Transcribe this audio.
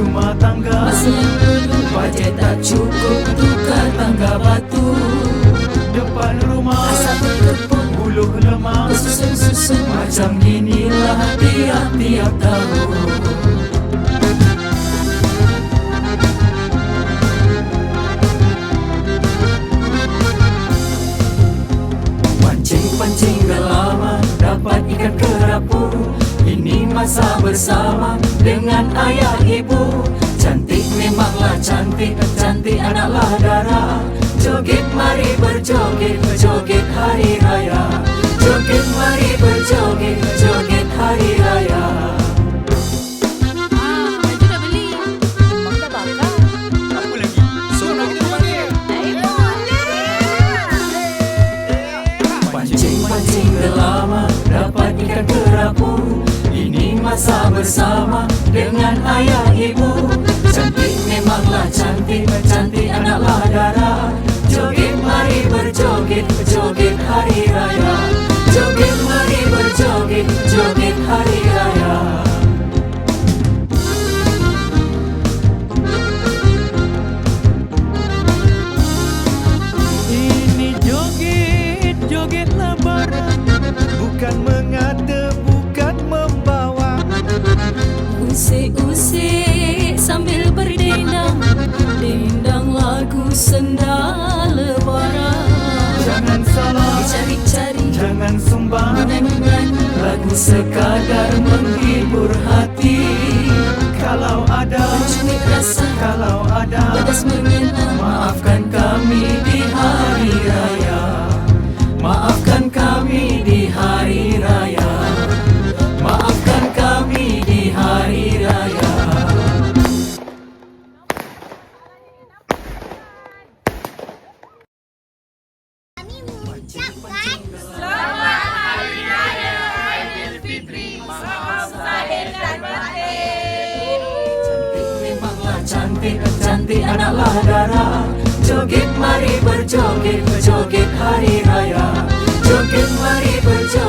cuma tangga. Masih yang dulu Bajet tak cukup tukar tangga batu. Depan lemah Susun-susun Macam inilah tiap-tiap tahun Pancing-pancing dah lama Dapat ikan kerapu. Ini masa bersama Dengan ayah ibu. Cantik memanglah cantik Cantik anaklah darah. Joget mari berjoget Joget hari Ikan kerapu Ini masa bersama Dengan ayah ibu. Cantik memanglah cantik Cantik anaklah darah. Joget mari berjoget Joget hari raya. Joget mari berjoget Joget hari raya. Ini joget, joget lebaran. Bukan senda lebaran Jangan salah, Cari-cari. Jangan sumbang. Menyanyi-nyanyi Lagu sekadar menghibur hati. Kalau ada, Mencuri rasa. Kalau ada. Pedas menyenang Maafkan kami cantik cantik anak ladara Joget mari berjoget, joget hari raya Joget mari berjoget